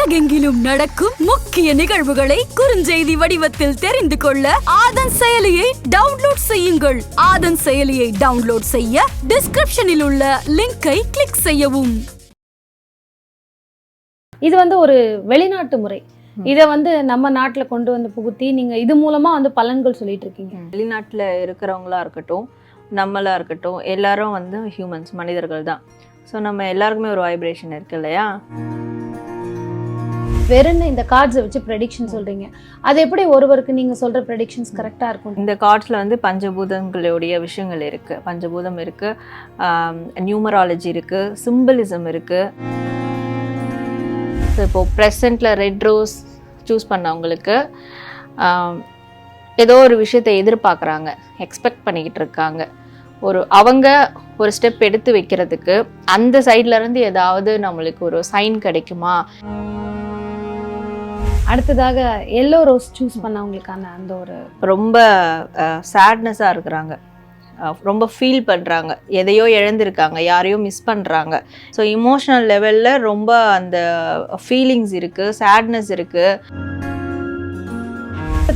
உலகெங்கிலும் நடக்கும் முக்கிய நிகழ்வுகளை குறுஞ்செய்தி வடிவத்தில் தெரிந்து கொள்ள ஆதன் செயலியை டவுன்லோட் செய்யுங்கள். ஆதன் செயலியை டவுன்லோட் செய்ய டிஸ்கிரிப்ஷனில் உள்ள லிங்கை கிளிக் செய்யவும். இது வந்து ஒரு வெளிநாட்டு முறை. இதை வந்து நம்ம நாட்டுல கொண்டு வந்து புகுத்தி நீங்க இது மூலமா வந்து பலன்கள் சொல்லிட்டு இருக்கீங்க. வெளிநாட்டில் இருக்கிறவங்களா இருக்கட்டும் நம்மளா இருக்கட்டும் எல்லாரும் வந்து ஹியூமன்ஸ் மனிதர்கள் தான். ஸோ நம்ம எல்லாருக்குமே ஒரு வைப்ரேஷன் இருக்கு இல்லையா? வெறும் இந்த கார்ட்ஸை வச்சு ப்ரெடிக்ஷன் சொல்றீங்க. அது எப்படி ஒருவருக்கு நீங்க சொல்ற ப்ரெடிக்ஷன்ஸ் கரெக்டா இருக்கும்? இந்த கார்ட்ஸில் வந்து பஞ்சபூதங்களுடைய விஷயங்கள் இருக்கு. பஞ்சபூதம் இருக்கு. நியூமராலஜி இருக்கு. சிம்பிளிசம் இருக்கு. ஸோ இப்போ ப்ரெசண்ட்டில் ரெட் ரோஸ் சூஸ் பண்ணவங்களுக்கு ஏதோ ஒரு விஷயத்தை எதிர்பார்க்குறாங்க. எக்ஸ்பெக்ட் பண்ணிக்கிட்டு இருக்காங்க. ஒரு அவங்க ஒரு ஸ்டெப் எடுத்து வைக்கிறதுக்கு அந்த சைட்ல இருந்து ஏதாவது நம்மளுக்கு ஒரு சைன் கிடைக்குமா? அடுத்ததாக எல்லோ ரோஸ் சூஸ் பண்ணவங்களுக்கான அந்த ஒரு ரொம்ப சேட்னஸாக இருக்கிறாங்க. ரொம்ப ஃபீல் பண்ணுறாங்க எதையோ இழந்திருக்காங்க. யாரையோ மிஸ் பண்ணுறாங்க ஸோ இமோஷனல் லெவலில் ரொம்ப அந்த ஃபீலிங்ஸ் இருக்குது சேட்னஸ் இருக்குது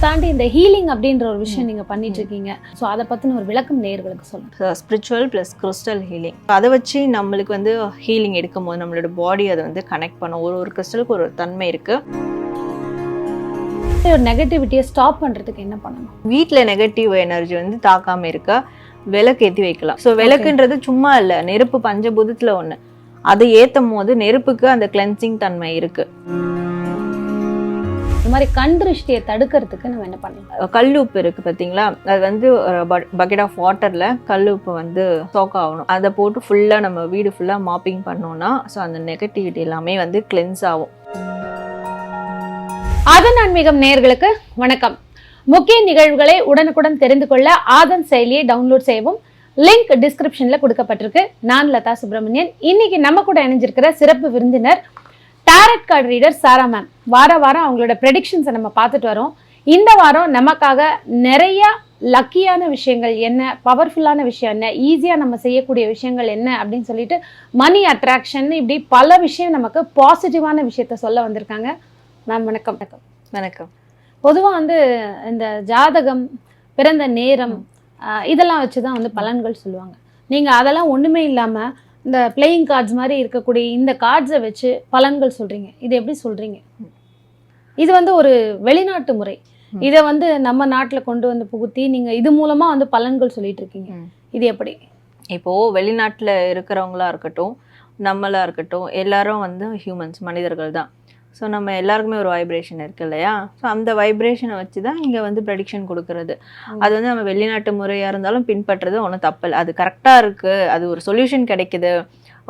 தாண்டி இந்த ஹீலிங் அப்படின்ற ஒரு விஷயம் நீங்க பண்ணிட்டு இருக்கீங்க ஸோ அதை பத்தின ஒரு விளக்கம் நேயர்களுக்கு சொல்லுங்க. ஸ்பிரிச்சுவல் ப்ளஸ் கிறிஸ்டல் ஹீலிங் அதை வச்சு நம்மளுக்கு வந்து ஹீலிங் எடுக்கும்போது நம்மளோட பாடி அதை வந்து கனெக்ட் பண்ணும். ஒரு ஒரு கிறிஸ்டலுக்கு ஒரு தன்மை இருக்குது ஒரு நெகட்டிவிட்டியை ஸ்டாப் பண்றதுக்கு என்ன பண்ணணும்? வீட்டில் நெகட்டிவ் எனர்ஜி வந்து தாக்காம இருக்க விளக்கு ஏற்றி வைக்கலாம். ஸோ விளக்குன்றது சும்மா இல்லை நெருப்பு பஞ்சபூதத்தில் ஒன்று அதை ஏற்றும் போது நெருப்புக்கு அந்த கிளென்சிங் தன்மை இருக்கு. இந்த மாதிரி கண் திருஷ்டியை தடுக்கிறதுக்கு நம்ம என்ன பண்ணலாம்? கல்லுப்பு இருக்கு பார்த்தீங்களா அது வந்து பக்கெட் ஆஃப் வாட்டரில் கல்லுப்பு வந்து சோக் ஆகணும். அதை போட்டு ஃபுல்லாக நம்ம வீடு ஃபுல்லாக மாப்பிங் பண்ணோம்னா ஸோ அந்த நெகட்டிவிட்டி எல்லாமே வந்து கிளென்ஸ் ஆகும். ஆதன் ஆன்மீகம் நேர்களுக்கு வணக்கம். முக்கிய நிகழ்வுகளை உடனுக்குடன் தெரிந்து கொள்ள ஆதன் செயலியை டவுன்லோட் செய்யவும் லிங்க் டிஸ்கிரிப்ஷன்ல கொடுக்கப்பட்டிருக்கு. நான் லதா சுப்பிரமணியன். இன்னைக்கு நம்ம கூட இணைஞ்சிருக்கிற சிறப்பு விருந்தினர் tarot card reader Sara ma'am வார வாரம் அவங்களோட ப்ரெடிக்ஷன்ஸை நம்ம பார்த்துட்டு வரோம். இந்த வாரம் நமக்காக நிறைய லக்கியான விஷயங்கள் என்ன பவர்ஃபுல்லான விஷயம் என்ன ஈஸியாக நம்ம செய்யக்கூடிய விஷயங்கள் என்ன அப்படின்னு சொல்லிட்டு மணி அட்ராக்ஷன் இப்படி பல விஷயம் நமக்கு பாசிட்டிவான விஷயத்த சொல்ல வந்திருக்காங்க. மேம் வணக்கம். வணக்கம். வணக்கம். பொதுவாக வந்து இந்த ஜாதகம் பிறந்த நேரம் இதெல்லாம் வச்சு தான் வந்து பலன்கள் சொல்லுவாங்க. நீங்கள் அதெல்லாம் ஒன்றுமே இல்லாமல் இந்த பிளேயிங் கார்ட்ஸ் மாதிரி இருக்கக்கூடிய இந்த கார்ட்ஸை வச்சு பலன்கள் சொல்கிறீங்க இது எப்படி சொல்கிறீங்க இது வந்து ஒரு வெளிநாட்டு முறை. இதை வந்து நம்ம நாட்டில் கொண்டு வந்து புகுத்தி நீங்கள் இது மூலமாக வந்து பலன்கள் சொல்லிட்டு இருக்கீங்க. இது எப்படி? இப்போது வெளிநாட்டில் இருக்கிறவங்களா இருக்கட்டும் நம்மளா இருக்கட்டும் எல்லாரும் வந்து ஹியூமன்ஸ் மனிதர்கள் தான். ஸோ நம்ம எல்லாருக்குமே ஒரு வைப்ரேஷன் இருக்கு இல்லையா? ஸோ அந்த வைப்ரேஷனை வச்சு தான் இங்கே வந்து ப்ரெடிக்ஷன் கொடுக்கறது. அது வந்து நம்ம வெளிநாட்டு முறையாக இருந்தாலும் பின்பற்றுறது ஒன்றும் தப்பில்லை அது கரெக்டாக இருக்குது அது ஒரு சொல்யூஷன் கிடைக்குது.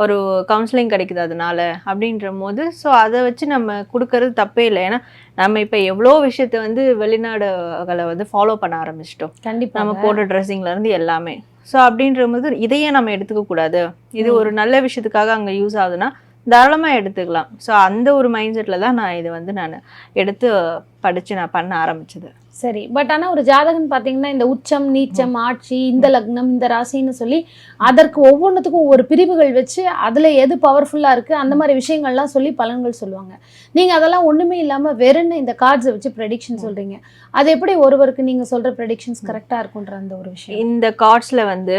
ஒரு கவுன்சிலிங் கிடைக்குது அதனால அப்படின்ற போது ஸோ அதை வச்சு நம்ம கொடுக்கறது தப்பே இல்லை. ஏன்னா நம்ம இப்போ எவ்வளோ விஷயத்த வந்து வெளிநாடுகளை வந்து ஃபாலோ பண்ண ஆரம்பிச்சிட்டோம். கண்டிப்பாக நம்ம போடுற ட்ரெஸ்ஸிங்ல இருந்து எல்லாமே. ஸோ அப்படின்ற போது இதையே நம்ம எடுத்துக்க கூடாது இது. ஒரு நல்ல விஷயத்துக்காக அங்கே யூஸ் ஆகுதுன்னா தாராளமாக எடுத்துக்கலாம். ஸோ அந்த ஒரு மைண்ட் செட்டில் தான் நான் இதை வந்து நான் எடுத்து படித்து நான் பண்ண ஆரம்பிச்சது. சரி பட் ஆனா ஒரு ஜாதகம் பாத்தீங்கன்னா இந்த உச்சம் நீச்சம் ஆட்சி இந்த லக்னம் இந்த ராசின்னு சொல்லி அதற்கு ஒவ்வொன்றுத்துக்கும் ஒவ்வொரு பிரிவுகள் வச்சு அதுல எது பவர்ஃபுல்லா இருக்கு அந்த மாதிரி விஷயங்கள்லாம் சொல்லி பலன்கள் சொல்லுவாங்க. நீங்க அதெல்லாம் ஒண்ணுமே இல்லாம வெறும் இந்த கார்ட்ஸை வச்சு ப்ரெடிக்ஷன் சொல்றீங்க. அது எப்படி ஒருவருக்கு நீங்க சொல்ற ப்ரெடிக்ஷன்ஸ் கரெக்டா இருக்குன்ற அந்த ஒரு விஷயம்? இந்த கார்ட்ஸில் வந்து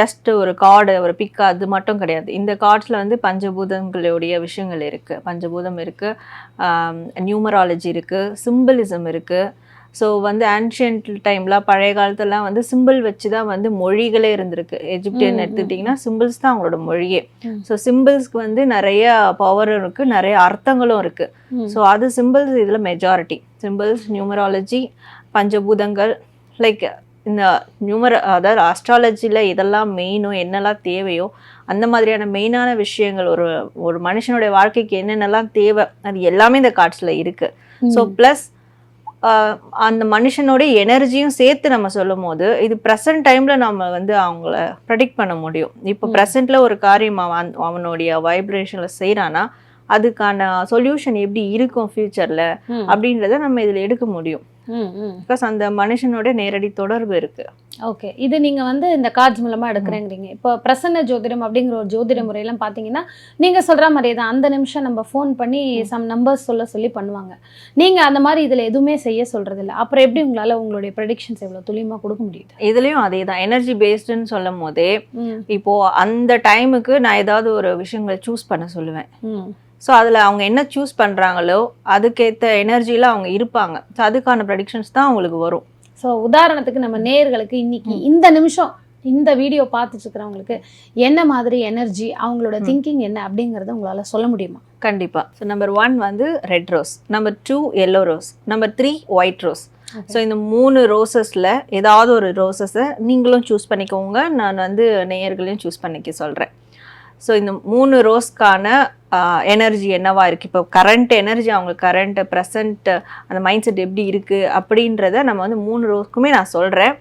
ஜஸ்ட் ஒரு கார்டு ஒரு பிக் அது மட்டும் கிடையாது. இந்த கார்ட்ஸில் வந்து பஞ்சபூதங்களுடைய விஷயங்கள் இருக்குது பஞ்சபூதம் இருக்குது நியூமராலஜி இருக்குது சிம்பிளிசம் இருக்குது ஸோ வந்து ஆன்ஷியன்ட் டைமில் பழைய காலத்துலலாம் வந்து சிம்பிள் வச்சு தான் வந்து மொழிகளே இருந்திருக்கு எஜிப்டியன். எடுத்துக்கிட்டிங்கன்னா சிம்பிள்ஸ் தான் அவங்களோட மொழியே. ஸோ சிம்பிள்ஸ்க்கு வந்து நிறைய பவரும் இருக்குது நிறைய அர்த்தங்களும் இருக்குது. ஸோ அது சிம்பிள்ஸ் இதில் மெஜாரிட்டி சிம்பிள்ஸ் நியூமராலஜி பஞ்சபூதங்கள் லைக் இந்த நியூமர அதாவது ஆஸ்ட்ராலஜியில் இதெல்லாம் மெயினோ என்னெல்லாம் தேவையோ அந்த மாதிரியான மெயினான விஷயங்கள் ஒரு ஒரு மனுஷனுடைய வாழ்க்கைக்கு என்னென்னலாம் தேவை அது எல்லாமே இந்த கார்ட்ஸில் இருக்குது ஸோ. ப்ளஸ் அந்த மனுஷனோட எனர்ஜியும் சேர்த்து நம்ம சொல்லும் போது இது ப்ரெசன்ட் டைமில் நம்ம வந்து அவங்கள ப்ரெடிக்ட் பண்ண முடியும் இப்போ ம். ப்ரெசென்ட்டில் ஒரு காரியம் அவன் அவனுடைய வைப்ரேஷனில் செய்கிறான்னா அதுக்கான சொல்யூஷன் எப்படி இருக்கும் ஃப்யூச்சரில். அப்படின்றத நம்ம இதில் எடுக்க முடியும். பிகாஸ் அந்த மனுஷனோட நேரடி தொடர்பு இருக்குது ஓகே இது நீங்க வந்து இந்த கார்ட்ஸ் மூலமா எடுக்கிறேங்கிறீங்க. இப்போ பிரசன்ன ஜோதிடம் அப்படிங்கிற ஒரு ஜோதிட முறையெல்லாம் பார்த்தீங்கன்னா நீங்க சொல்ற மாதிரியே தான். அந்த நிமிஷம் நம்ம ஃபோன் பண்ணி சம் நம்பர்ஸ் சொல்ல சொல்லி பண்ணுவாங்க. நீங்க அந்த மாதிரி இதுல எதுவுமே செய்ய சொல்றது இல்ல அப்புறம் எப்படி உங்களால உங்களுடைய ப்ரெடிக்ஷன்ஸ் எவ்வளவு துல்லியமா கொடுக்க முடியுது? இதுலயும் அதே தான். எனர்ஜி பேஸ்டுன்னு சொல்லும் போதே ம், இப்போ அந்த டைமுக்கு நான் ஏதாவது ஒரு விஷயங்களை சூஸ் பண்ண சொல்லுவேன். ஸோ அதில் அவங்க என்ன சூஸ் பண்ணுறாங்களோ அதுக்கேற்ற எனர்ஜியில் அவங்க இருப்பாங்க. ஸோ அதுக்கான ப்ரெடிக்ஷன்ஸ் தான் அவங்களுக்கு வரும். ஸோ உதாரணத்துக்கு நம்ம நேயர்களுக்கு இன்னைக்கு இந்த நிமிஷம் இந்த வீடியோ பார்த்துட்டு இருக்கிறவங்களுக்கு என்ன மாதிரி எனர்ஜி அவங்களோட திங்கிங் என்ன அப்படிங்கறத உங்களால சொல்ல முடியுமா? கண்டிப்பாக ஸோ நம்பர் ஒன் வந்து red rose number two yellow rose number three white rose. So இந்த மூணு ரோசஸில் ஏதாவது ஒரு ரோசஸை நீங்களும் சூஸ் பண்ணிக்கோங்க. நான் வந்து நேயர்களையும் சூஸ் பண்ணிக்க சொல்கிறேன் ஸோ இந்த மூணு ரோஸ்க்கான எனர்ஜி என்னவா இருக்குது இப்போ கரண்ட் எனர்ஜி அவங்க கரண்ட் ப்ரெசண்ட் அந்த மைண்ட் செட் எப்படி இருக்குது அப்படின்றத நம்ம வந்து மூணு ரோஸ்க்குமே நான் சொல்கிறேன்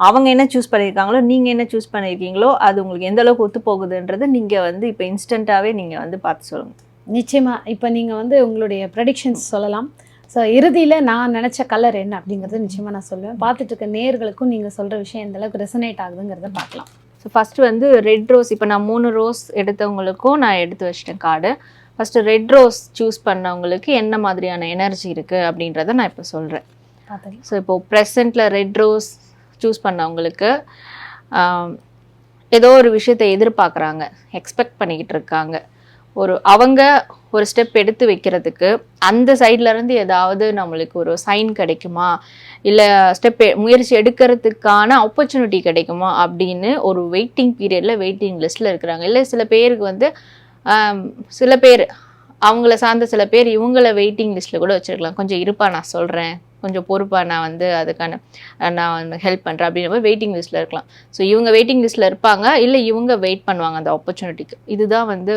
அவங்க என்ன சூஸ் பண்ணியிருக்காங்களோ நீங்கள் என்ன சூஸ் பண்ணியிருக்கீங்களோ அது உங்களுக்கு எந்த அளவுக்கு ஒத்து போகுதுன்றதை நீங்கள் வந்து இப்போ இன்ஸ்டண்ட்டாகவே நீங்கள் வந்து பார்த்து சொல்லுங்கள் நிச்சயமாக இப்போ நீங்கள் வந்து உங்களுடைய ப்ரெடிக்ஷன்ஸ் சொல்லலாம். ஸோ இறுதியில் நான் நினச்ச கலர் என்ன அப்படிங்கிறது நிச்சயமாக நான் சொல்லுவேன். பார்த்துட்டு இருக்க நேர்களுக்கும் நீங்கள் சொல்கிற விஷயம் எந்தளவுக்கு ரெசனேட் ஆகுதுங்கிறத பார்க்கலாம். ஸோ ஃபஸ்ட்டு வந்து ரெட் ரோஸ் இப்போ நான் மூணு ரோஸ் எடுத்தவங்களுக்கும் நான் எடுத்து வச்சிட்டேன் card first red rose choose பண்ணவங்களுக்கு என்ன மாதிரியான எனர்ஜி இருக்குது அப்படின்றத நான் இப்போ சொல்கிறேன் ஸோ இப்போது ப்ரெசண்ட்டில் ரெட் ரோஸ் சூஸ் பண்ணவங்களுக்கு ஏதோ ஒரு விஷயத்தை எதிர்பார்க்குறாங்க. எக்ஸ்பெக்ட் பண்ணிக்கிட்டு இருக்காங்க. ஒரு அவங்க ஒரு ஸ்டெப் எடுத்து வைக்கிறதுக்கு அந்த சைட்லேருந்து ஏதாவது நம்மளுக்கு ஒரு சைன் கிடைக்குமா? இல்லை ஸ்டெப் முயற்சி எடுக்கிறதுக்கான ஆப்பர்ச்சுனிட்டி கிடைக்குமா? அப்படின்னு ஒரு வெயிட்டிங் பீரியடில் வெயிட்டிங் லிஸ்ட்டில் இருக்கிறாங்க. இல்லை சில பேருக்கு வந்து சில பேர் அவங்கள சார்ந்த சில பேர் இவங்கள வெயிட்டிங் லிஸ்ட்டில் கூட வச்சிருக்கலாம். கொஞ்சம் இருப்பா நான் சொல்கிறேன் கொஞ்சம் பொறுப்பாக நான் வந்து அதுக்கான நான் ஹெல்ப் பண்ணுறேன் அப்படின்ற வெயிட்டிங் லிஸ்ட்டில் இருக்கலாம். ஸோ இவங்க வெயிட்டிங் லிஸ்ட்டில் இருப்பாங்க. இல்லை இவங்க வெயிட் பண்ணுவாங்க அந்த ஆப்பர்ச்சுனிட்டிக்கு இதுதான் வந்து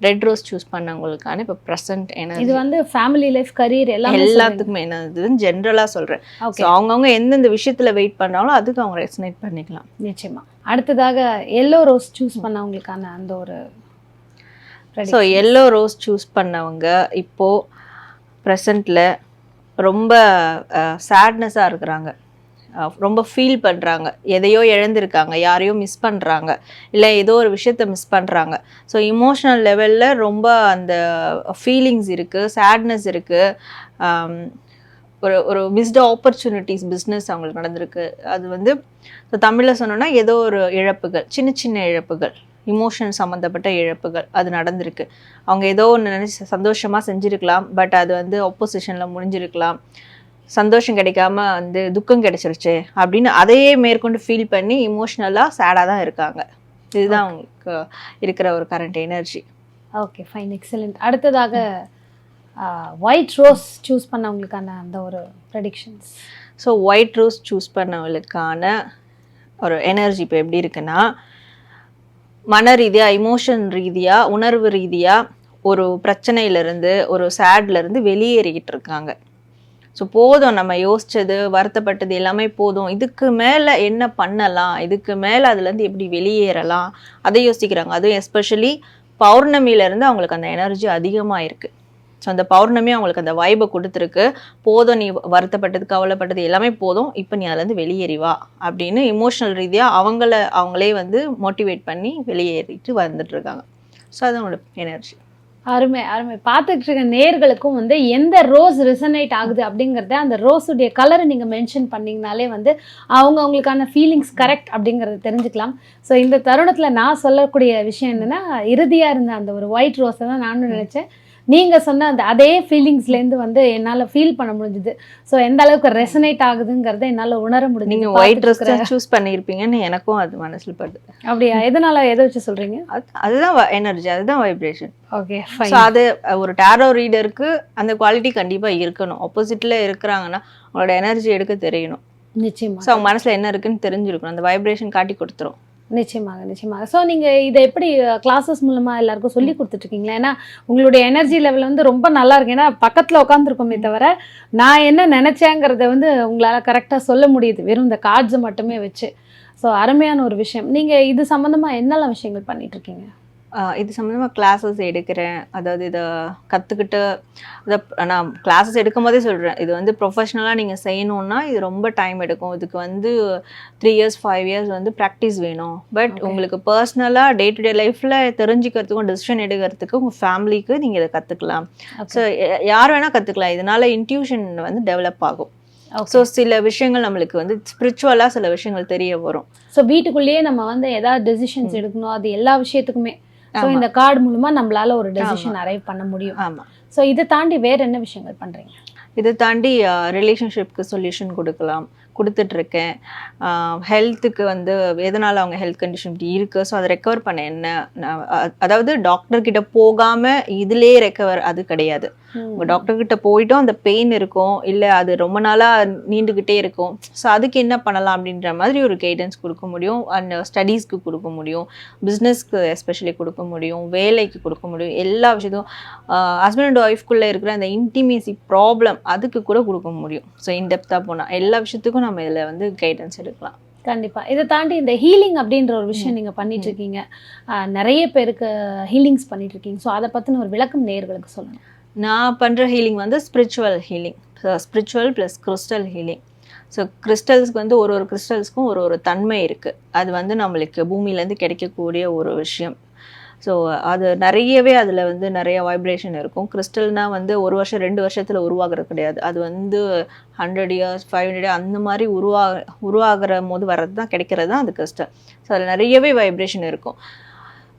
ரெட் ரோஸ் சூஸ் பண்ணவங்களுக்கான இப்போ ப்ரெசன்ட் இது எனர்ஜி வந்து ஃபேமிலி லைஃப் கரியர் எல்லாமே எல்லாத்துக்குமே என்னதுன்னு ஜென்ரலாக சொல்கிறேன் ஸோ அவங்கவுங்க எந்தெந்த விஷயத்தில் வெயிட் பண்ணாங்களோ அதுக்கு அவங்க ரெசனேட் பண்ணிக்கலாம். நிச்சயமா. அடுத்ததாக எல்லோ ரோஸ் சூஸ் பண்ணவங்களுக்கான அந்த ஒரு ஸோ எல்லோ ரோஸ் சூஸ் பண்ணவங்க இப்போது ப்ரெசண்ட்டில் ரொம்ப சேட்னஸாக இருக்கிறாங்க. ரொம்ப ஃபீல் பண்ணுறாங்க எதையோ இழந்திருக்காங்க யாரையோ மிஸ் பண்ணுறாங்க இல்லை ஏதோ ஒரு விஷயத்த மிஸ் பண்ணுறாங்க ஸோ இமோஷனல் லெவலில் ரொம்ப அந்த ஃபீலிங்ஸ் இருக்குது சேட்னஸ் இருக்குது ஒரு ஒரு மிஸ்டு ஆப்பர்ச்சுனிட்டிஸ் பிஸ்னஸ் அவங்களுக்கு நடந்திருக்கு. அது வந்து ஸோ தமிழில் சொன்னோன்னா ஏதோ ஒரு இழப்புகள் சின்ன சின்ன இழப்புகள் இமோஷன் சம்மந்தப்பட்ட இழப்புகள் அது நடந்திருக்கு. அவங்க ஏதோ ஒன்று நினச்சி சந்தோஷமாக செஞ்சுருக்கலாம் பட் அது வந்து ஒப்போசிஷனில் முடிஞ்சிருக்கலாம். சந்தோஷம் கிடைக்காம வந்து துக்கம் கிடைச்சிருச்சு அப்படின்னு அதையே மேற்கொண்டு ஃபீல் பண்ணி இமோஷ்னலாக சேடாக தான் இருக்காங்க. இதுதான் அவங்களுக்கு இருக்கிற ஒரு current energy okay fine excellent அடுத்ததாக ஒயிட் ரோஸ் சூஸ் பண்ணவங்களுக்கான அந்த ஒரு predictions so white rose choose பண்ணவங்களுக்கான ஒரு எனர்ஜி இப்போ எப்படி இருக்குன்னா மன ரீதியாக இமோஷன் ரீதியாக உணர்வு ரீதியாக ஒரு பிரச்சனையிலேருந்து ஒரு சேட்லேருந்து வெளியேறிக்கிட்டு இருக்காங்க. ஸோ போதும் நம்ம யோசித்தது வருத்தப்பட்டது எல்லாமே போதும். இதுக்கு மேலே என்ன பண்ணலாம்? இதுக்கு மேலே அதுலேருந்து எப்படி வெளியேறலாம்? அதை யோசிக்கிறாங்க. அதுவும் எஸ்பெஷலி பௌர்ணமியிலேருந்து அவங்களுக்கு அந்த எனர்ஜி அதிகமாக இருக்குது ஸோ அந்த பௌர்ணமி அவங்களுக்கு அந்த வைபை கொடுத்துருக்கு. போதும் நீ வருத்தப்பட்டது கவலைப்பட்டது எல்லாமே போதும். இப்போ நீ அதுலேருந்து வெளியேறி வா அப்படின்னு இமோஷனல் ரீதியாக அவங்கள அவங்களே வந்து மோட்டிவேட் பண்ணி வெளியேறிட்டு வந்துட்டுருக்காங்க ஸோ அது அவங்களோட எனர்ஜி அருமை அருமை. பார்த்துட்டு இருக்க நேர்களுக்கும் வந்து எந்த ரோஸ் ரிசனேட் ஆகுது அப்படிங்கிறத அந்த ரோஸுடைய கலரை நீங்கள் மென்ஷன் பண்ணிங்கனாலே வந்து அவங்க அவங்களுக்கான ஃபீலிங்ஸ் கரெக்ட் அப்படிங்கிறத தெரிஞ்சுக்கலாம். ஸோ இந்த தருணத்தில் நான் சொல்லக்கூடிய விஷயம் என்னன்னா இறுதியாக இருந்த அந்த ஒரு ஒயிட் ரோஸை தான் நானும் நினச்சேன். நீங்கள் சொன்ன அந்த அதே ஃபீலிங்ஸ்லேருந்து வந்து என்னால் ஃபீல் பண்ண முடிஞ்சுது. ஸோ எந்த அளவுக்கு ரெசனேட் ஆகுதுங்கிறத என்னால் உணர முடிஞ்சு நீங்கள் ஒயிட் ட்ரெஸ் சூஸ் பண்ணியிருப்பீங்கன்னு எனக்கும் அது மனசில் படுது. அப்படியா? எதனால எதை வச்சு சொல்கிறீங்க அது அதுதான் எனர்ஜி அதுதான் வைப்ரேஷன் ஓகே ஸோ அது ஒரு டேரோ ரீடருக்கு அந்த குவாலிட்டி கண்டிப்பாக இருக்கணும். ஆப்போசிட்டில் இருக்கிறாங்கன்னா அவங்களோட எனர்ஜி எடுக்க தெரியணும். நிச்சயமா. ஸோ அவங்க மனசில் என்ன இருக்குன்னு தெரிஞ்சிருக்கணும். அந்த வைப்ரேஷன் காட்டி கொடுத்துரும். நிச்சயமாக நிச்சயமாக. ஸோ நீங்கள் இதை எப்படி கிளாஸஸ் மூலமாக எல்லாருக்கும் சொல்லி கொடுத்துட்ருக்கீங்களா? ஏன்னா உங்களுடைய எனர்ஜி லெவல் வந்து ரொம்ப நல்லா இருக்கு ஏன்னா பக்கத்தில் உட்காந்துருக்கோமே தவிர நான் என்ன நினச்சேங்கிறத வந்து உங்களால் கரெக்டாக சொல்ல முடியுது. வெறும் இந்த கார்ட்ஸை மட்டுமே வச்சு. ஸோ அருமையான ஒரு விஷயம். நீங்கள் இது சம்மந்தமாக என்னெல்லாம் விஷயங்கள் பண்ணிகிட்ருக்கீங்க இது சம்மந்தமாக கிளாஸஸ் எடுக்கிறேன். அதாவது இதை கற்றுக்கிட்டு இதை நான் கிளாஸஸ் எடுக்கும் போதே சொல்கிறேன் இது வந்து ப்ரொஃபஷ்னலாக நீங்கள் செய்யணுன்னா இது ரொம்ப டைம் எடுக்கும். இதுக்கு வந்து த்ரீ இயர்ஸ் ஃபைவ் இயர்ஸ் வந்து ப்ராக்டிஸ் வேணும். பட் உங்களுக்கு பர்சனலாக டே டு டே லைஃப்பில் தெரிஞ்சுக்கிறதுக்கும் டிசிஷன் எடுக்கிறதுக்கு உங்கள் ஃபேமிலிக்கு நீங்கள் இதை கற்றுக்கலாம் ஸோ யார் வேணால் கற்றுக்கலாம் இதனால இன்ட்யூஷன் வந்து டெவலப் ஆகும். ஸோ சில விஷயங்கள் நம்மளுக்கு வந்து ஸ்பிரிச்சுவலாக சில விஷயங்கள் தெரிய வரும். ஸோ வீட்டுக்குள்ளேயே நம்ம வந்து ஏதாவது டெசிஷன்ஸ் எடுக்கணும். அது எல்லா விஷயத்துக்குமே. ஸோ இந்த கார்டு மூலமா நம்மளால ஒரு டெசிஷன் அரைவ் பண்ண முடியும். ஆமாம் ஸோ இதை தாண்டி வேற என்ன விஷயங்கள் பண்றீங்க? இதை தாண்டி ரிலேஷன்ஷிப்க்கு சொல்யூஷன் கொடுக்கலாம். கொடுத்துட்ருக்கேன். ஹெல்த்துக்கு வந்து எதனால் அவங்க ஹெல்த் கண்டிஷன் இப்படி இருக்குது ஸோ அதை ரெக்கவர் பண்ண என்ன? நான் அதாவது டாக்டர் கிட்ட போகாமல் இதுலேயே ரெக்கவர் அது கிடையாது. உங்கள் டாக்டர் கிட்ட போயிட்டும் அந்த பெயின் இருக்கும். இல்லை அது ரொம்ப நாளாக நீண்டுக்கிட்டே இருக்கும். ஸோ அதுக்கு என்ன பண்ணலாம் அப்படின்ற மாதிரி ஒரு கைடன்ஸ் கொடுக்க முடியும். அண்ட் ஸ்டடீஸ்க்கு கொடுக்க முடியும். பிஸ்னஸ்க்கு எஸ்பெஷலி கொடுக்க முடியும். வேலைக்கு கொடுக்க முடியும். எல்லா விஷயத்தும் ஹஸ்பண்ட் அண்ட் ஒய்ஃப்குள்ளே இருக்கிற அந்த இன்டிமேசி ப்ராப்ளம் அதுக்கு கூட கொடுக்க முடியும். ஸோ இன்டெப்த்தாக போனால் எல்லா விஷயத்துக்கும் நம்ம இதில் வந்து கைடன்ஸ் எடுக்கலாம். கண்டிப்பா. இதை தாண்டி இந்த ஹீலிங் அப்படின்ற ஒரு விஷயம் நீங்க பண்ணிட்டு இருக்கீங்க. நிறைய பேருக்கு ஹீலிங்ஸ் பண்ணிட்டு இருக்கீங்க. ஸோ அதை பத்தின ஒரு விளக்கம் நேயர்களுக்கு சொல்லணும் நான் பண்ணுற ஹீலிங் வந்து spiritual healing spiritual plus crystal healing so கிறிஸ்டல்ஸ்க்கு வந்து ஒரு ஒரு கிறிஸ்டல்ஸ்க்கும் ஒரு ஒரு தன்மை இருக்குது அது வந்து நம்மளுக்கு பூமியிலேருந்து கிடைக்கக்கூடிய ஒரு விஷயம். ஸோ அது நிறையவே அதில் வந்து நிறைய வைப்ரேஷன் இருக்கும். கிறிஸ்டல்னால் வந்து ஒரு வருஷம் ரெண்டு வருஷத்தில் உருவாகிறது கிடையாது. அது வந்து ஹண்ட்ரட் இயர்ஸ் ஃபைவ் ஹண்ட்ரட் அந்த மாதிரி உருவா உருவாகிற போது வர்றது தான் கிடைக்கிறது தான் அது கிறிஸ்டல் ஸோ அதில் நிறையவே வைப்ரேஷன் இருக்கும்.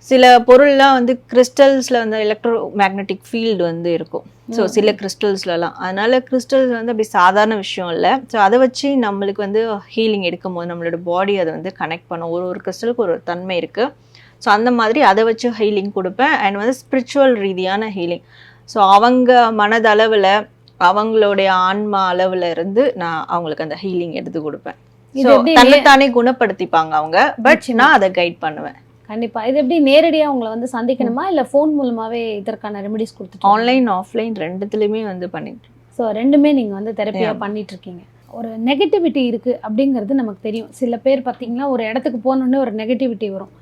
சில பொருள்லாம் வந்து கிறிஸ்டல்ஸில் வந்து எலக்ட்ரோ மேக்னெட்டிக் ஃபீல்டு வந்து இருக்கும். ஸோ சில கிறிஸ்டல்ஸ்லலாம் அதனால கிறிஸ்டல்ஸ் வந்து அப்படி சாதாரண விஷயம் இல்லை. ஸோ அதை வச்சு நம்மளுக்கு வந்து ஹீலிங் எடுக்கும் போது நம்மளோட பாடி அதை வந்து கனெக்ட் பண்ணும். ஒரு ஒரு கிறிஸ்டலுக்கு ஒரு தன்மை இருக்குது ஸோ அந்த மாதிரி அதை வச்சு ஹீலிங் கொடுப்பேன். அண்ட் வந்து ஸ்பிரிச்சுவல் ரீதியான ஹீலிங் ஸோ அவங்க மனதளவில் அவங்களுடைய ஆன்மா அளவில் இருந்து நான் அவங்களுக்கு அந்த ஹீலிங் எடுத்து கொடுப்பேன். ஸோ தன்னைத்தானே குணப்படுத்திப்பாங்க அவங்க. பட். நான் அதை கைட் பண்ணுவேன். கண்டிப்பா. இது எப்படி நேரடியா உங்களை வந்து சந்திக்கணுமா? இல்ல ஃபோன் மூலமாவே இதற்கான ரெமெடிஸ் கொடுத்துட்டு ஆன்லைன் ஆஃப்லைன் ரெண்டுத்துலையுமே வந்து பண்ணிட்டு ஸோ ரெண்டுமே நீங்க வந்து தெரப்பியா Yeah. பண்ணிட்டு இருக்கீங்க ஒரு நெகட்டிவிட்டி இருக்கு அப்படிங்கிறது நமக்கு தெரியும். சில பேர் பார்த்தீங்கன்னா ஒரு இடத்துக்கு போனோடனே ஒரு நெகட்டிவிட்டி வரும்.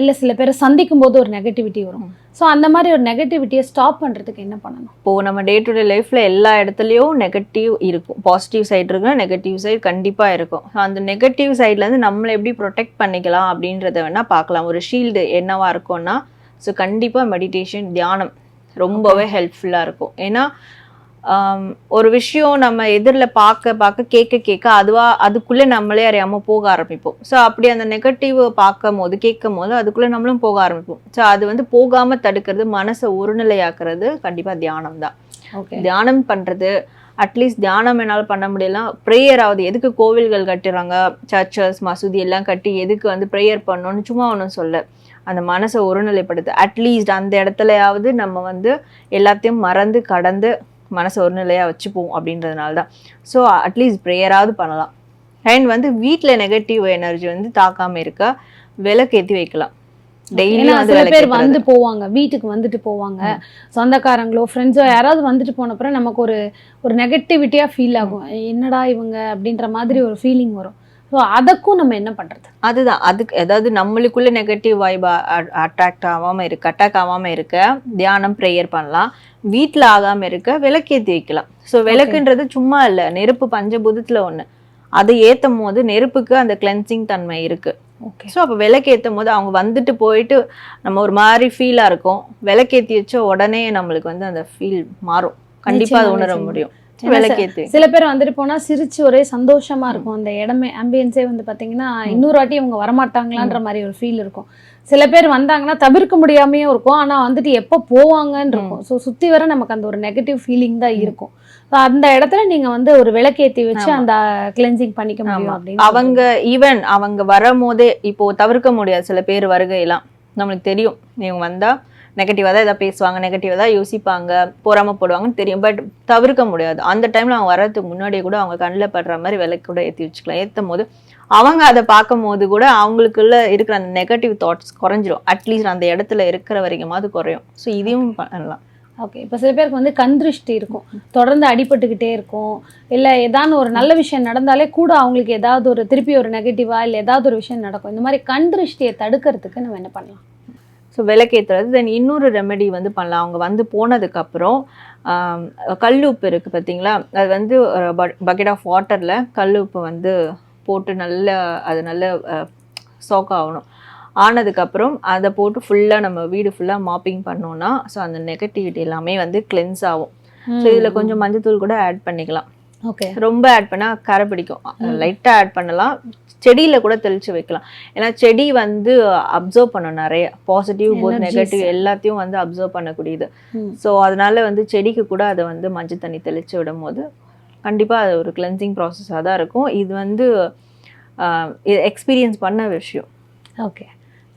இல்ல சில பேரை சந்திக்கும் போது ஒரு நெகட்டிவிட்டி வரும். ஸோ அந்த மாதிரி ஒரு நெகட்டிவிட்டியை ஸ்டாப் பண்றதுக்கு என்ன பண்ணணும்? இப்போ நம்ம டே டு டே லைஃப்ல எல்லா இடத்துலையும் நெகட்டிவ் இருக்கும். பாசிட்டிவ் சைடு இருக்கு நெகட்டிவ் சைடு கண்டிப்பா இருக்கும். So, அந்த நெகட்டிவ் சைட்ல இருந்து நம்மளை எப்படி ப்ரொடெக்ட் பண்ணிக்கலாம் அப்படின்றத வேணா பார்க்கலாம். ஒரு ஷீல்டு என்னவா இருக்கும்னா ஸோ கண்டிப்பா மெடிடேஷன் தியானம் ரொம்பவே ஹெல்ப்ஃபுல்லா இருக்கும். ஏன்னா ஒரு விஷயம் நம்ம எதிரில் பார்க்க பார்க்க கேட்க கேட்க அதுவா அதுக்குள்ளே நம்மளே அறியாமல் போக ஆரம்பிப்போம். ஸோ அப்படி அந்த நெகட்டிவ் பார்க்கும் போது கேட்கும் போது அதுக்குள்ளே நம்மளும் போக ஆரம்பிப்போம். ஸோ அது வந்து போகாமல் தடுக்கிறது மனசை ஒருநிலையாக்குறது கண்டிப்பாக தியானம் தான். ஓகே தியானம் பண்ணுறது அட்லீஸ்ட் தியானம் என்னால் பண்ண முடியலாம் ப்ரேயர் ஆகுது எதுக்கு கோவில்கள் கட்டுறாங்க சர்ச்சஸ் மசூதி எல்லாம் கட்டி எதுக்கு வந்து ப்ரேயர் பண்ணணும்னு சும்மா ஒன்றும் சொல்ல. அந்த மனசை ஒருநிலைப்படுத்து. அட்லீஸ்ட் அந்த இடத்துலயாவது நம்ம வந்து எல்லாத்தையும் மறந்து கடந்து மனசை ஒருநிலையாக வச்சுப்போம் அப்படின்றதுனால தான் ஸோ அட்லீஸ்ட் ப்ரேயராவது பண்ணலாம். அண்ட் வந்து வீட்டில் நெகட்டிவ் எனர்ஜி வந்து தாக்காமல் இருக்க விளக்கேற்றி வைக்கலாம். சில பேர். வந்து போவாங்க. வீட்டுக்கு வந்துட்டு போவாங்க. சொந்தக்காரங்களோ ஃப்ரெண்ட்ஸோ யாராவது வந்துட்டு போன அப்புறம் நமக்கு ஒரு ஒரு நெகட்டிவிட்டியா ஃபீல் ஆகும். என்னடா இவங்க அப்படின்ற மாதிரி ஒரு ஃபீலிங் வரும். ஸோ அதற்கும் நம்ம என்ன பண்றது? அதுதான். அதுக்கு அதாவது நம்மளுக்குள்ள நெகட்டிவ் வைப் அட்ராக்ட் ஆகாம இருக்க அட்டாக் ஆகாம இருக்க தியானம் ப்ரேயர் பண்ணலாம். வீட்ல ஆகாம இருக்க விளக்கேத்தி வைக்கலாம் ஸோ விளக்குன்றது சும்மா இல்ல நெருப்பு பஞ்சபூதத்துல ஒண்ணு. அதை ஏத்தும் போது நெருப்புக்கு அந்த கிளென்சிங் தன்மை இருக்கு. ஓகே ஸோ அப்போ விளக்கேற்றும் போது அவங்க வந்துட்டு போயிட்டு நம்ம ஒரு மாதிரி ஃபீலாக இருக்கும். விளக்கேற்றி வச்ச உடனே நம்மளுக்கு வந்து அந்த ஃபீல் மாறும். கண்டிப்பா அது உணர. முடியும். விளக்கேற்றி சில பேர் வந்துட்டு போனா சிரிச்சு ஒரே சந்தோஷமா இருக்கும். அந்த இடமே ஆம்பியன்ஸே வந்து பாத்தீங்கன்னா இன்னொரு வாட்டி இவங்க வரமாட்டாங்களான்ற மாதிரி ஒரு ஃபீல் இருக்கும். சில பேர் வந்தாங்கன்னா தவிர்க்க முடியாமையும் இருக்கும். ஆனா வந்துட்டு எப்போ போவாங்கன்னு இருக்கும். ஸோ சுத்தி வர நமக்கு அந்த ஒரு நெகட்டிவ் ஃபீலிங் தான் இருக்கும். அந்த இடத்துல நீங்க வந்து ஒரு விளக்கேத்தி வச்சு. அந்த கிளென்சிங் பண்ணிக்க முடியும். அப்படின்னு அவங்க ஈவன் அவங்க வரும்போதே இப்போ தவிர்க்க முடியாது. சில பேர் வருகையெல்லாம். நம்மளுக்கு தெரியும். இவங்க வந்தா நெகட்டிவாக தான் எதாவது பேசுவாங்க நெகட்டிவாக தான் யோசிப்பாங்க பொறாம போடுவாங்கன்னு தெரியும். பட் தவிர்க்க முடியாது. அந்த டைம்ல அவங்க வர்றதுக்கு முன்னாடியே கூட அவங்க கண்ணில் படுற மாதிரி விளக்கு கூட ஏற்றி வச்சுக்கலாம். ஏற்றும் போது அவங்க அதை பார்க்கும் போது கூட அவங்களுக்குள்ள இருக்கிற அந்த நெகட்டிவ் தாட்ஸ் குறைஞ்சிரும். அட்லீஸ்ட் அந்த இடத்துல இருக்கிற வரைக்குமாவது குறையும். ஸோ இதையும் பண்ணலாம். ஓகே இப்போ சில பேருக்கு வந்து கண் திருஷ்டி இருக்கும். தொடர்ந்து அடிபட்டுக்கிட்டே இருக்கும். இல்லை ஏதாவது ஒரு நல்ல விஷயம் நடந்தாலே கூட அவங்களுக்கு ஏதாவது ஒரு திருப்பி ஒரு நெகட்டிவா இல்லை ஏதாவது ஒரு விஷயம் நடக்கும். இந்த மாதிரி கண் திருஷ்டியை தடுக்கிறதுக்கு நம்ம என்ன பண்ணலாம்? ஸோ விளக்கேற்றுறது தென் இன்னொரு ரெமெடி வந்து பண்ணலாம். அவங்க வந்து போனதுக்கப்புறம் கல் உப்பு இருக்குது பார்த்தீங்களா அது வந்து பக்கெட் ஆஃப் வாட்டரில் கல் உப்பு வந்து போட்டு நல்லா அது நல்ல சோக் ஆகணும். ஆனதுக்கப்புறம் அதை போட்டு ஃபுல்லாக நம்ம வீடு ஃபுல்லாக மாப்பிங் பண்ணோன்னா ஸோ அந்த நெகட்டிவிட்டி எல்லாமே வந்து கிளென்ஸ் ஆகும். ஸோ இதில் கொஞ்சம் மஞ்சத்தூள் கூட ஆட் பண்ணிக்கலாம். ரொம்ப ஆட் பண்ணால் கரை பிடிக்கும். லைட்டாக ஆட் பண்ணலாம். செடியில் கூட தெளிச்சு வைக்கலாம். ஏன்னா செடி வந்து அப்சர்வ் பண்ணும் நிறைய. Positive both Energies. நெகட்டிவ் எல்லாத்தையும் வந்து அப்சர்வ் பண்ணக்கூடியது. ஸோ அதனால வந்து செடிக்கு கூட அதை வந்து மஞ்சள் தண்ணி தெளிச்சு விடும் போது கண்டிப்பாக அது ஒரு கிளென்சிங் ப்ராசஸாக தான் இருக்கும். இது வந்து எக்ஸ்பீரியன்ஸ் பண்ண விஷயம். ஓகே.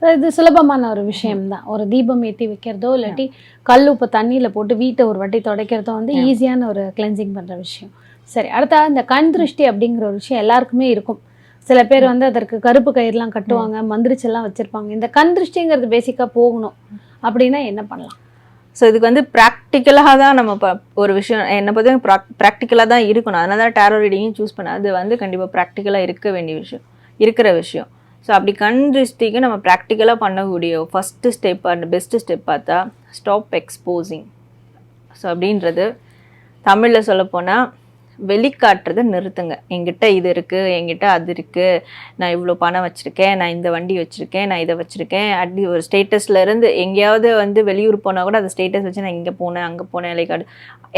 இது சுலபமான ஒரு விஷயம் தான். ஒரு தீபம் ஏற்றி வைக்கிறதோ இல்லாட்டி கல் உப்பு தண்ணியில் போட்டு வீட்டை ஒரு வாட்டி துடைக்கிறதோ வந்து ஈஸியான ஒரு கிளென்சிங் பண்ணுற விஷயம். சரி அடுத்தா இந்த கண் திருஷ்டி அப்படிங்கிற ஒரு விஷயம் எல்லாருக்குமே இருக்கும். சில பேர் வந்து அதற்கு கருப்பு கயிறுலாம் கட்டுவாங்க மந்திரிச்செல்லாம் வச்சிருப்பாங்க. இந்த கண் திருஷ்டிங்கிறது பேசிக்காக போகணும். அப்படின்னா என்ன பண்ணலாம்? ஸோ இதுக்கு வந்து ப்ராக்டிக்கலாக தான் நம்ம ப- ஒரு விஷயம் என்னை பொறுத்த ப்ராக் ப்ராக்டிக்கலாக தான் இருக்கணும். அதனால தான் டேரோ ரீடிங்கும் சூஸ் பண்ண அது வந்து கண்டிப்பாக ப்ராக்டிக்கலாக இருக்க வேண்டிய விஷயம் இருக்கிற விஷயம். ஸோ அப்படி கண் திருஷ்டிக்கு நம்ம ப்ராக்டிக்கலாக பண்ணக்கூடிய first step and best step பார்த்தா ஸ்டாப் எக்ஸ்போசிங் ஸோ அப்படின்றது தமிழில் சொல்லப்போனால் வெளிக்காட்டுறதை நிறுத்துங்க. என்கிட்ட இது இருக்குது என்கிட்ட அது இருக்குது நான் இவ்வளோ பணம் வச்சுருக்கேன் நான் இந்த வண்டி வச்சுருக்கேன் நான் இதை வச்சுருக்கேன். அப்படி ஒரு ஸ்டேட்டஸ்லேருந்து எங்கேயாவது வந்து வெளியூர் போனால் கூட அந்த ஸ்டேட்டஸ் வச்சு நான் இங்கே போனேன் அங்கே போனேன் லைக்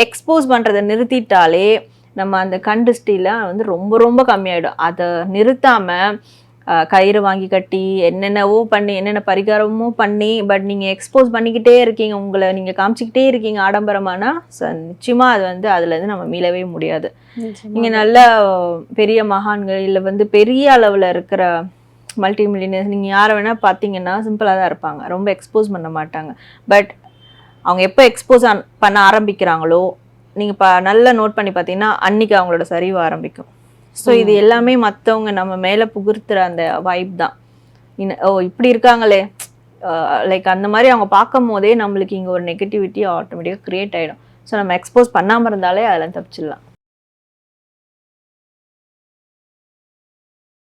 எக்ஸ்போஸ் பண்ணுறதை நிறுத்திட்டாலே நம்ம அந்த கண்டிஸ்டிலாம் வந்து ரொம்ப ரொம்ப கம்மியாயிடும். அதை நிறுத்தாமல் கயிறு வாங்கி கட்டி என்னென்னவோ பண்ணி என்னென்ன பரிகாரமோ பண்ணி பட் நீங்கள் எக்ஸ்போஸ் பண்ணிக்கிட்டே இருக்கீங்க உங்களை நீங்கள் காமிச்சிக்கிட்டே இருக்கீங்க ஆடம்பரமானா நிச்சயமாக அது வந்து அதுலேருந்து நம்ம மீளவே முடியாது. நீங்க நல்ல பெரிய மகான்கள் இல்லை வந்து பெரிய அளவில் இருக்கிற மல்டி மில்லியனர்ஸ் நீங்கள் யாரை வேணால் பார்த்தீங்கன்னா சிம்பிளாக தான் இருப்பாங்க. ரொம்ப எக்ஸ்போஸ் பண்ண மாட்டாங்க. பட் அவங்க எப்போ எக்ஸ்போஸ் பண்ண ஆரம்பிக்கிறாங்களோ நீங்கள் ப நல்லா நோட் பண்ணி பார்த்தீங்கன்னா அன்னைக்கு அவங்களோட சரிவு ஆரம்பிக்கும். ஸோ இது எல்லாமே மற்றவங்க நம்ம மேலே புகுத்துற அந்த வைப் தான். இன்ன- ஓ இப்படி இருக்காங்களே. லைக் அந்த மாதிரி அவங்க பார்க்கும் போதே நம்மளுக்கு இங்கே ஒரு நெகட்டிவிட்டி ஆட்டோமேட்டிக்காக க்ரியேட் ஆகிடும் ஸோ நம்ம எக்ஸ்போஸ் பண்ணாமல் இருந்தாலே அதெல்லாம் தப்பிச்சிடலாம்.